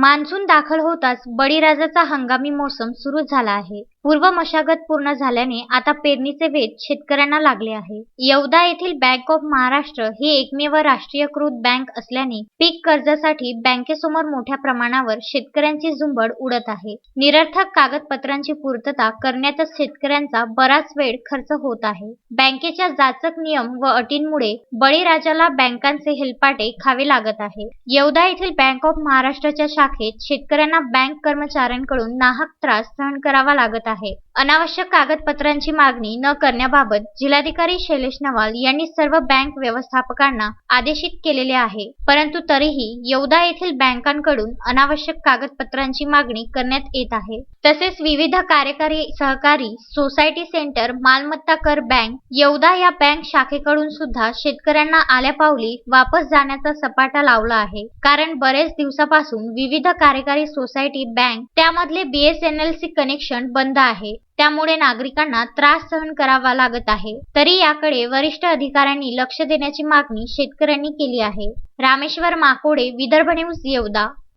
Monsoon दाखल होताच बळीराजाचा हंगामी मोसम सुरू झाला आहे. पूर्व मशागत पूर्ण झाल्याने आता पेरणीचे वेध शेतकऱ्यांना लागले आहे. येवदा येथील बँक ऑफ महाराष्ट्र ही एकमेव राष्ट्रीयकृत बँक असल्याने पीक कर्जासाठी बँकेसमोर मोठ्या प्रमाणावर शेतकऱ्यांची झुंबड उडत आहे. निरर्थक कागदपत्रांची पूर्तता करण्यातच शेतकऱ्यांचा बराच वेळ खर्च होत आहे. बँकेच्या जाचक नियम व अटींमुळे बळीराजाला बँकांचे हेलपाटे खावे लागत आहे. येवदा येथील बँक ऑफ महाराष्ट्राच्या शाखेत शेतकऱ्यांना बँक कर्मचाऱ्यांकडून नाहक त्रास सहन करावा लागत आहे अनावश्यक कागदपत्रांची मागणी न करण्याबाबत जिल्हाधिकारी शैलेश नवाल यांनी सर्व बँक व्यवस्थापकांना आदेशित केलेले आहे. परंतु तरीही येवदा येथील बँकांकडून अनावश्यक कागदपत्रांची मागणी करण्यात येत आहे. तसेच विविध कार्यकारी सहकारी सोसायटी सेंटर मालमत्ता कर बँक येवदा या बँक शाखेकडून सुद्धा शेतकऱ्यांना आल्या पावली वापस जाण्याचा सपाटा लावला आहे. कारण बरेच दिवसापासून विविध कार्यकारी सोसायटी बँक त्यामधले बीएसएनएलसी कनेक्शन बंद आहे. त्यामुळे नागरिकांना त्रास सहन करावा लागत आहे. तरी याकडे वरिष्ठ अधिकाऱ्यांनी लक्ष देण्याची मागणी शेतकऱ्यांनी केली आहे. रामेश्वर माकोडे विदर्भ न्यूज येवदा.